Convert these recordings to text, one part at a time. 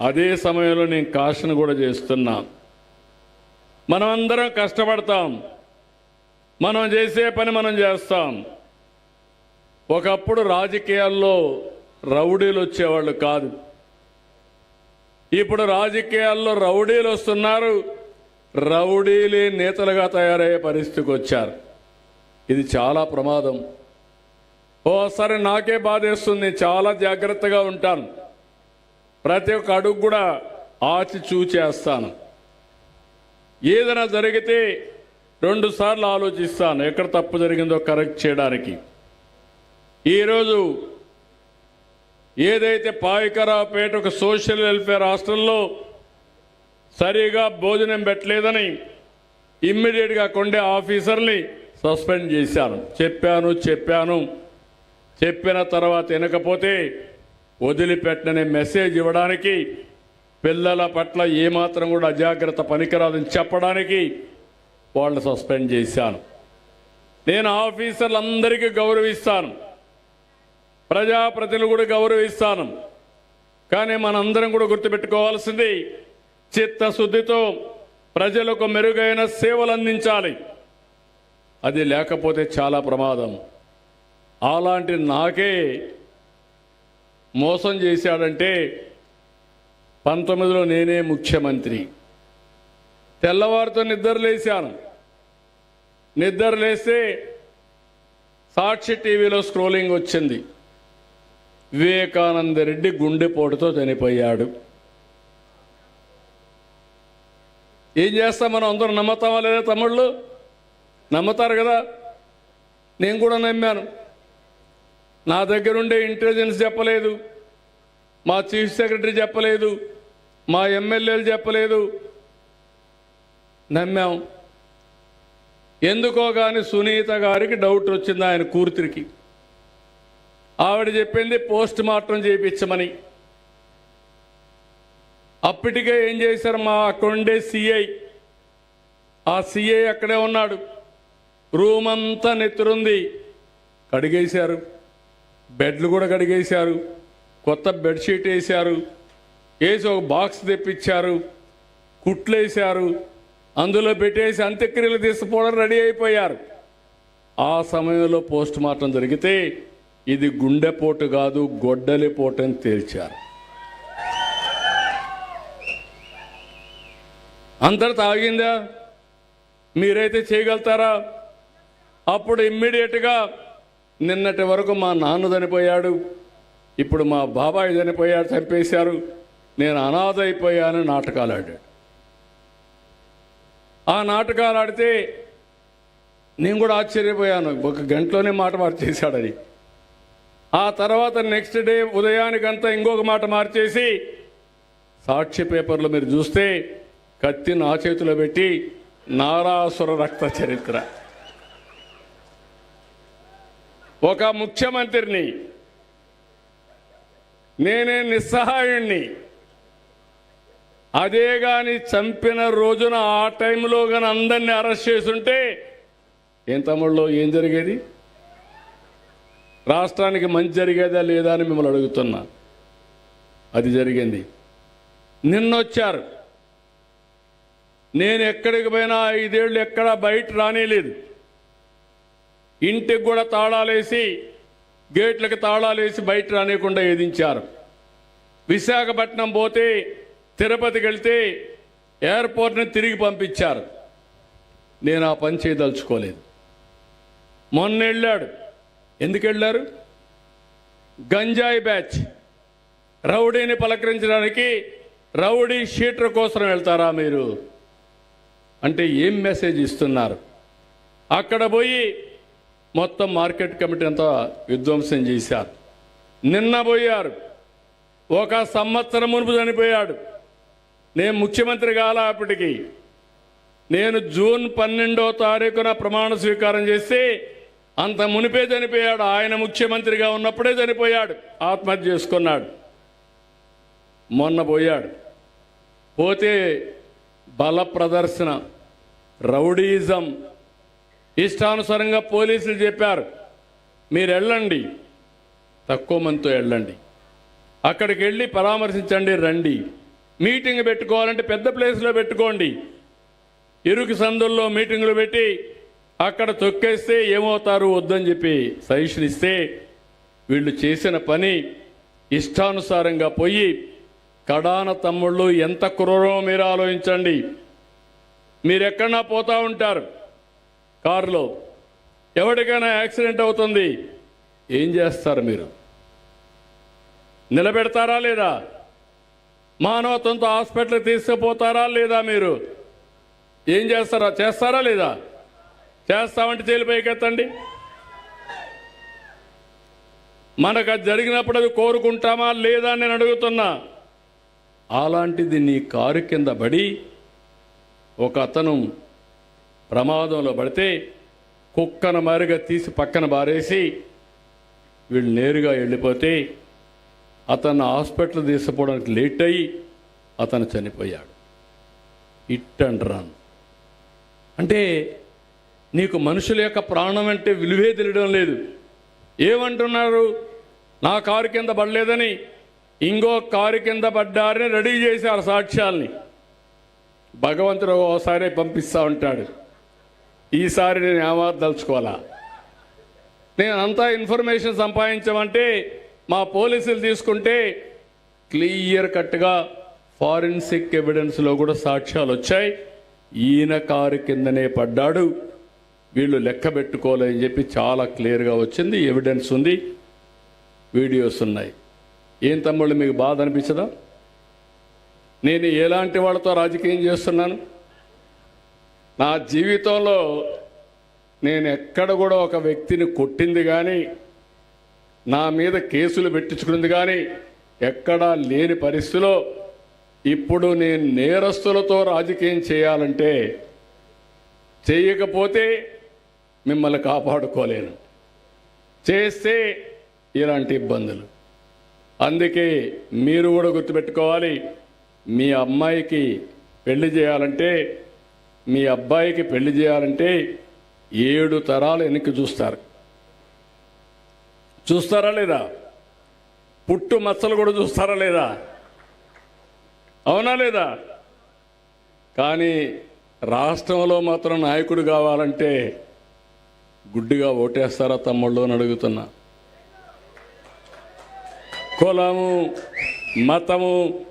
అదే సమయంలో నేను కాషన్ కూడా చేస్తున్నా. అందరం కష్టపడతాం. మనం చేసే పని మనం చేస్తాం. ఒకప్పుడు రాజకీయాల్లో రౌడీలు వచ్చేవాళ్ళు కాదు. ఇప్పుడు రాజకీయాల్లో రౌడీలు వస్తున్నారు. రౌడీలే నేతలుగా తయారయ్యే పరిస్థితికి వచ్చారు. ఇది చాలా ప్రమాదం. ఓసారి నాకే బాధేస్తుంది. చాలా జాగ్రత్తగా ఉంటాను. ప్రతి ఒక్క అడుగు కూడా ఆచి చూచేస్తాను. ఏదైనా జరిగితే రెండు సార్లు ఆలోచిస్తాను ఎక్కడ తప్పు జరిగిందో కరెక్ట్ చేయడానికి. ఈరోజు ఏదైతే పాయకరావుపేట ఒక సోషల్ వెల్ఫేర్ హాస్టల్లో సరిగా భోజనం పెట్టలేదని ఇమ్మీడియట్గా కొండే ఆఫీసర్ని సస్పెండ్ చేశాను. చెప్పాను చెప్పాను. చెప్పిన తర్వాత వినకపోతే వదిలిపెట్టని మెసేజ్ ఇవ్వడానికి పిల్లల పట్ల ఏమాత్రం కూడా అజాగ్రత్త పనికిరాదని చెప్పడానికి వాళ్ళు సస్పెండ్ చేశాను. నేను ఆఫీసర్లందరికీ గౌరవిస్తాను. ప్రజాప్రతినిధులు కూడా గౌరవిస్తాను. కానీ మనందరం కూడా గుర్తుపెట్టుకోవాల్సింది చిత్తశుద్ధితో ప్రజలకు మెరుగైన సేవలు అందించాలి. అది లేకపోతే చాలా ప్రమాదం. అలాంటి నాకే మోసం చేశాడంటే పంతొమ్మిదిలో నేనే ముఖ్యమంత్రి. తెల్లవారితో నిద్రలేశాను నిద్రలేస్తే సాక్షి టీవీలో స్క్రోలింగ్ వచ్చింది. వివేకానంద రెడ్డి గుండెపోటుతో చనిపోయాడు. ఏం చేస్తాం మనం? అందరం నమ్మతామా లేదా తమ్ముళ్ళు? నమ్ముతారు కదా? నేను కూడా నమ్మాను. నా దగ్గరుండే ఇంటెలిజెన్స్ చెప్పలేదు. మా చీఫ్ సెక్రటరీ చెప్పలేదు. మా ఎమ్మెల్యేలు చెప్పలేదు. నమ్మాం. ఎందుకో కానీ సునీత గారికి డౌట్ వచ్చింది ఆయన కూతురికి. ఆవిడ చెప్పింది పోస్ట్ మార్టం చేయించమని అప్పటికే ఏం చేశారు? మా అక్కడుండే సిఐ ఆ సిఐ అక్కడే ఉన్నాడు. రూమ్ అంతా నెత్తురుంది. కడిగేశారు. బెడ్లు కూడా కడిగేశారు. కొత్త బెడ్షీట్ వేశారు. వేసి ఒక బాక్స్ తెప్పించారు. కుట్లేశారు. అందులో పెట్టేసి అంత్యక్రియలు తీసుకుపోవడం రెడీ అయిపోయారు. ఆ సమయంలో పోస్ట్ మార్టం జరిగితే ఇది గుండెపోటు కాదు గొడ్డలిపోటు అని తేల్చారు. అందరు తాగిందా? మీరైతే చేయగలుగుతారా? అప్పుడు ఇమ్మీడియట్గా నిన్నటి వరకు మా నాన్న చనిపోయాడు. ఇప్పుడు మా బాబాయ్ చనిపోయాడు చంపేశారు. నేను అనాథ అయిపోయాను నాటకాలు ఆడాడు. ఆ నాటకాలు ఆడితే నేను కూడా ఆశ్చర్యపోయాను. ఒక గంటలోనే మాట మార్చేశాడని. ఆ తర్వాత నెక్స్ట్ డే ఉదయానికంతా ఇంకొక మాట మార్చేసి సాక్షి పేపర్లో మీరు చూస్తే కత్తి నా చేతిలో పెట్టి నారాసుర రక్త చరిత్ర. ఒక ముఖ్యమంత్రిని నేనే నిస్సహాయుణ్ణి. అదే గాని చంపిన రోజున ఆ టైంలో కానీ అందరినీ అరెస్ట్ చేసుంటే ఏం తమ్ముళ్ళు ఏం జరిగేది? రాష్ట్రానికి మంచి జరిగేదా లేదా అని మిమ్మల్ని అడుగుతున్నా. అది జరిగింది. నిన్నొచ్చారు. నేను ఎక్కడికి పోయినా ఐదేళ్ళు ఎక్కడా బయట రానేలేదు. ఇంటికి కూడా తాళాలేసి గేట్లకు తాళాలేసి బయట రానియకుండా ఏదించారు. విశాఖపట్నం పోతే తిరుపతికి వెళ్తే ఎయిర్పోర్ట్ని తిరిగి పంపించారు. నేను ఆ పని చేయదలుచుకోలేదు. మొన్న వెళ్ళాడు. ఎందుకు వెళ్ళారు? గంజాయి బ్యాచ్. రౌడీని పలకరించడానికి రౌడీ షీటర్ కోసం వెళ్తారా మీరు? అంటే ఏం మెసేజ్ ఇస్తున్నారు? అక్కడ పోయి మొత్తం మార్కెట్ కమిటీ అంతా విధ్వంసం చేశారు. నిన్న పోయారు. ఒక సంవత్సరం మునుపు చనిపోయాడు. నేను ముఖ్యమంత్రి కాల అప్పటికి. నేను జూన్ పన్నెండో తారీఖున ప్రమాణ స్వీకారం చేస్తే అంత మునిపే చనిపోయాడు. ఆయన ముఖ్యమంత్రిగా ఉన్నప్పుడే చనిపోయాడు. ఆత్మహత్య చేసుకున్నాడు. మొన్న పోయాడు. పోతే బల ప్రదర్శన రౌడీజం ఇష్టానుసారంగా పోలీసులు చెప్పారు. మీరు వెళ్ళండి తక్కువ మందితో వెళ్ళండి అక్కడికి వెళ్ళి పరామర్శించండి రండి. మీటింగ్ పెట్టుకోవాలంటే పెద్ద ప్లేస్లో పెట్టుకోండి. ఇరుకు సందుల్లో మీటింగులు పెట్టి అక్కడ తొక్కేస్తే ఏమవుతారు వద్దని చెప్పి సజెషన్ ఇస్తే వీళ్ళు చేసిన పని ఇష్టానుసారంగా పోయి కడాన తమ్ముళ్ళు ఎంత క్రూరమో మీరు ఆలోచించండి. మీరు ఎక్కడన్నా ఉంటారు. కారులో. ఎవరికైనా యాక్సిడెంట్ అవుతుంది. ఏం చేస్తారు మీరు? నిలబెడతారా లేదా? మానవత్వంతో హాస్పిటల్ తీసుకుపోతారా లేదా మీరు? ఏం చేస్తారా? చేస్తారా లేదా? చేస్తామంటే తేలిపోయికెత్తండి మనకు అది జరిగినప్పుడు అది కోరుకుంటామా లేదా నేను అడుగుతున్నా. అలాంటిది నీ కారు కింద పడి ఒక అతను ప్రమాదంలో పడితే కుక్కన మారిగా తీసి పక్కన బారేసి వీళ్ళు నేరుగా వెళ్ళిపోతే అతను హాస్పిటల్ తీసుకుపోవడానికి లేట్ అయ్యి అతను చనిపోయాడు. Hit and run. అంటే నీకు మనుషుల యొక్క ప్రాణం అంటే విలువే తెలియడం లేదు. ఏమంటున్నారు? నా కారు కింద పడలేదని ఇంకో కారు కింద పడ్డారని రెడీ చేశారు సాక్ష్యాల్ని. భగవంతుడు ఓసారి పంపిస్తూ ఉంటాడు. ఈసారి నేను ఏమార్దలుచుకోవాలా నేను అంతా ఇన్ఫర్మేషన్ సంపాదించమంటే మా పోలీసులు తీసుకుంటే క్లియర్ కట్గా ఫారెన్సిక్ ఎవిడెన్స్లో కూడా సాక్ష్యాలు వచ్చాయి. ఈయన కారు కిందనే పడ్డాడు. వీళ్ళు లెక్క పెట్టుకోలేని చెప్పి చాలా క్లియర్గా వచ్చింది ఎవిడెన్స్ ఉంది వీడియోస్ ఉన్నాయి. ఏం తమ్ముళ్ళు మీకు బాధ అనిపించదా? నేను ఎలాంటి వాళ్ళతో రాజకీయం చేస్తున్నాను? నా జీవితంలో నేను ఎక్కడ కూడా ఒక వ్యక్తిని కొట్టింది కానీ నా మీద కేసులు పెట్టించుకుంది కానీ ఎక్కడా లేని పరిస్థితిలో ఇప్పుడు నేను నేరస్తులతో రాజకీయం చేయాలంటే చేయకపోతే మిమ్మల్ని కాపాడుకోలేను. చేస్తే ఇలాంటి ఇబ్బందులు. అందుకే మీరు కూడా గుర్తుపెట్టుకోవాలి మీ అమ్మాయికి పెళ్ళి చేయాలంటే మీ అబ్బాయికి పెళ్ళి చేయాలంటే ఏడు తరాలు వెనక్కి చూస్తారు. చూస్తారా లేదా? పుట్టు మచ్చలు కూడా చూస్తారా లేదా? అవునా లేదా? కానీ రాష్ట్రంలో మాత్రం నాయకుడు కావాలంటే గుడ్డిగా ఓటేస్తారా తమ్ముళ్ళు అని అడుగుతున్నా. కులము మతము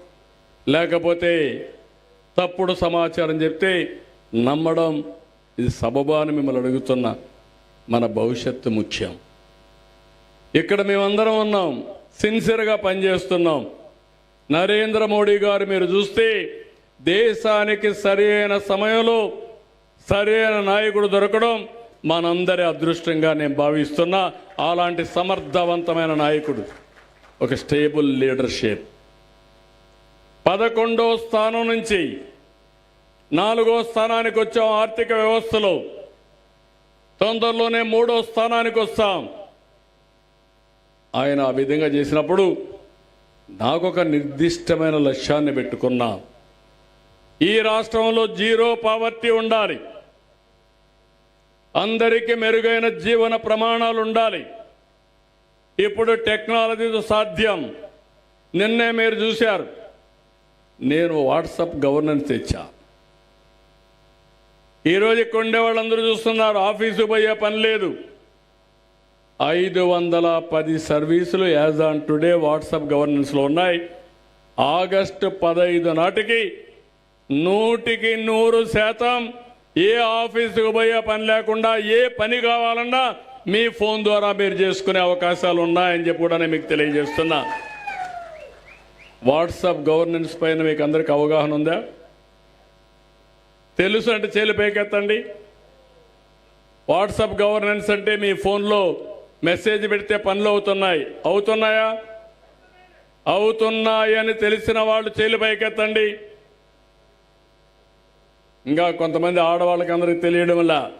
లేకపోతే తప్పుడు సమాచారం చెప్తే నమ్మడం ఇది సబబా అని మిమ్మల్ని అడుగుతున్న మన భవిష్యత్తు ముఖ్యం. ఇక్కడ మేమందరం ఉన్నాం సిన్సియర్గా పనిచేస్తున్నాం. నరేంద్ర మోడీ గారు మీరు చూస్తే దేశానికి సరైన సమయంలో సరైన నాయకుడు దొరకడం మనందరి అదృష్టంగా నేను భావిస్తున్నా. అలాంటి సమర్థవంతమైన నాయకుడు ఒక స్టేబుల్ లీడర్షిప్. పదకొండో స్థానం నుంచి నాలుగో స్థానానికి వచ్చాం ఆర్థిక వ్యవస్థలో. తొందరలోనే మూడో స్థానానికి వస్తాం. ఆయన ఆ విధంగా చేసినప్పుడు నాకు ఒక నిర్దిష్టమైన లక్ష్యాన్ని పెట్టుకున్నా. ఈ రాష్ట్రంలో జీరో పావర్టీ ఉండాలి. అందరికీ మెరుగైన జీవన ప్రమాణాలు ఉండాలి. ఇప్పుడు టెక్నాలజీతో సాధ్యం. నిన్నే మీరు చూశారు. నేను వాట్సాప్ గవర్నెన్స్ తెచ్చా. ఈరోజు ఇక్కడ ఉండే వాళ్ళందరూ చూస్తున్నారు ఆఫీసు పోయే పని లేదు. ఐదు వందల పది సర్వీసులు యాజ్ ఆన్ టుడే వాట్సాప్ గవర్నెన్స్లో ఉన్నాయి. ఆగస్టు పదహైదు నాటికి నూటికి నూరు శాతం ఏ ఆఫీసుకు పోయే పని లేకుండా ఏ పని కావాలన్నా మీ ఫోన్ ద్వారా మీరు చేసుకునే అవకాశాలు ఉన్నాయని చెప్పి కూడా నేను మీకు తెలియజేస్తున్నా. వాట్సాప్ గవర్నెన్స్ పైన మీకు అందరికీ అవగాహన ఉందా? తెలుసు అంటే చేలు పైకెత్తండి. వాట్సాప్ గవర్నెన్స్ అంటే మీ ఫోన్లో మెసేజ్ పెడితే పనులు అవుతున్నాయి. అవుతున్నాయా? అవుతున్నాయి అని తెలిసిన వాళ్ళు చేలు పైకెత్తండి. ఇంకా కొంతమంది ఆడవాళ్ళకి అందరికి తెలియడం వల్ల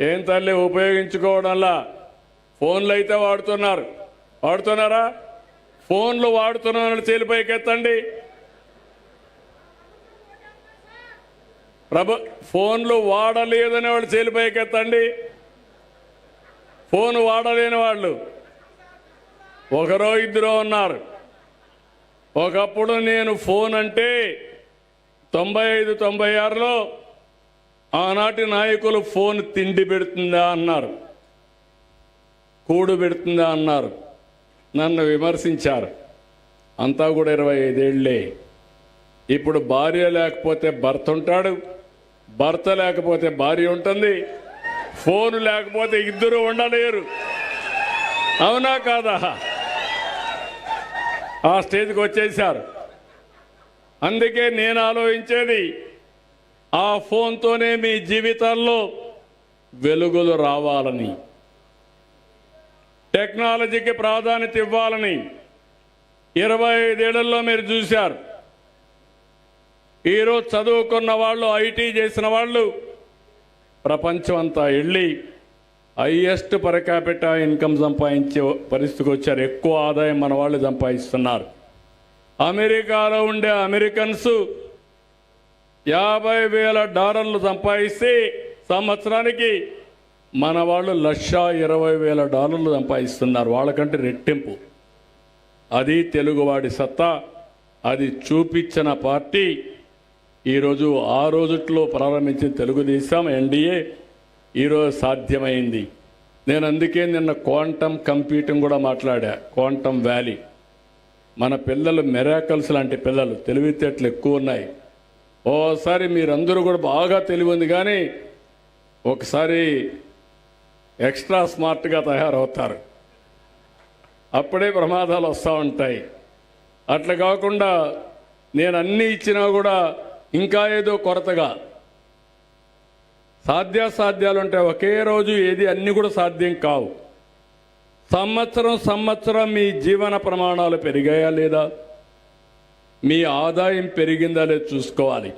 ఏం తల్లి ఉపయోగించుకోవడం వల్ల ఫోన్లు అయితే వాడుతున్నారు. వాడుతున్నారా? ఫోన్లు వాడుతున్న చేలు పైకెత్తండి. ప్రభు ఫోన్లు వాడలేదనే వాళ్ళు చేలు పైకెత్తండి. ఫోన్ వాడలేని వాళ్ళు. ఒకరో ఇద్దరో ఉన్నారు. ఒకప్పుడు నేను ఫోన్ అంటే తొంభై ఐదు తొంభై ఆరులో ఆనాటి నాయకులు ఫోన్ తిండి పెడుతుందా అన్నారు. కూడు పెడుతుందా అన్నారు. నన్ను విమర్శించారు. అంతా కూడా ఇరవై ఐదేళ్ళే. ఇప్పుడు భార్య లేకపోతే భర్త ఉంటాడు. భర్త లేకపోతే భార్య ఉంటుంది ఫోన్ లేకపోతే ఇద్దరు ఉండలేరు. అవునా కాదా? ఆ స్టేజ్కి వచ్చేసారు అందుకే నేను ఆలోచించేది ఆ ఫోన్తోనే మీ జీవితాల్లో వెలుగులు రావాలని టెక్నాలజీకి ప్రాధాన్యత ఇవ్వాలని. ఇరవై ఐదేళ్ళలో మీరు చూశారు. ఈరోజు చదువుకున్న వాళ్ళు ఐటీ చేసిన వాళ్ళు ప్రపంచం అంతా వెళ్ళి హైయెస్ట్ పర్ ఇన్కమ్ సంపాదించే పరిస్థితికి వచ్చారు. ఎక్కువ ఆదాయం మన వాళ్ళు సంపాదిస్తున్నారు. అమెరికాలో ఉండే అమెరికన్స్ యాభై వేల డాలర్లు సంపాదిస్తే సంవత్సరానికి మన వాళ్ళు లక్ష ఇరవై వేల డాలర్లు సంపాదిస్తున్నారు. వాళ్ళకంటే రెట్టింపు. అది తెలుగువాడి సత్తా. అది చూపించిన పార్టీ. ఈరోజు ఆ రోజుట్లో ప్రారంభించిన తెలుగుదేశం ఎన్డీఏ ఈరోజు సాధ్యమైంది. నేను అందుకే నిన్న క్వాంటమ్ కంప్యూటింగ్ కూడా మాట్లాడా క్వాంటమ్ వ్యాలీ. మన పిల్లలు మెరాకల్స్ లాంటి పిల్లలు తెలివితేటలు ఎక్కువ ఉన్నాయి. ఓసారి మీరందరూ కూడా బాగా తెలివి ఉంది కానీ ఒకసారి ఎక్స్ట్రా స్మార్ట్గా తయారవుతారు. అప్పుడే ప్రమాదాలు వస్తూ ఉంటాయి. అట్లా కాకుండా నేను అన్నీ ఇచ్చినా కూడా ఇంకా ఏదో కొరతగా. సాధ్యాసాధ్యాలు ఉంటాయి ఒకే రోజు ఏది అన్నీ కూడా సాధ్యం కావు. సంవత్సరం సంవత్సరం మీ జీవన ప్రమాణాలు పెరిగాయా లేదా? మీ ఆదాయం పెరిగిందా లేదా చూసుకోవాలి.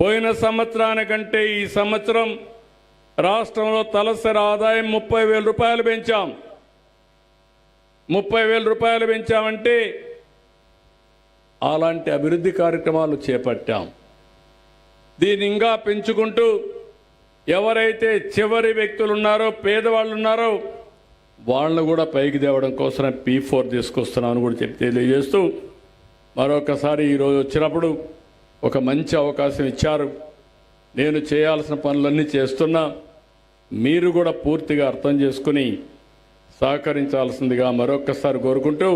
పోయిన సంవత్సరానికంటే ఈ సంవత్సరం రాష్ట్రంలో తలసరి ఆదాయం ముప్పై వేల రూపాయలు పెంచాం. ముప్పై వేల రూపాయలు పెంచామంటే అలాంటి అభివృద్ధి కార్యక్రమాలు చేపట్టాం. దీన్ని ఇంకా పెంచుకుంటూ ఎవరైతే చివరి వ్యక్తులు ఉన్నారో పేదవాళ్ళు ఉన్నారో వాళ్ళను కూడా పైకి తేవడం కోసం పీ ఫోర్ తీసుకొస్తున్నామని కూడా చెప్పి తెలియజేస్తూ మరొకసారి ఈరోజు వచ్చినప్పుడు ఒక మంచి అవకాశం ఇచ్చారు. నేను చేయాల్సిన పనులన్నీ చేస్తున్నా. మీరు కూడా పూర్తిగా అర్థం చేసుకుని సహకరించాల్సిందిగా మరొకసారి కోరుకుంటూ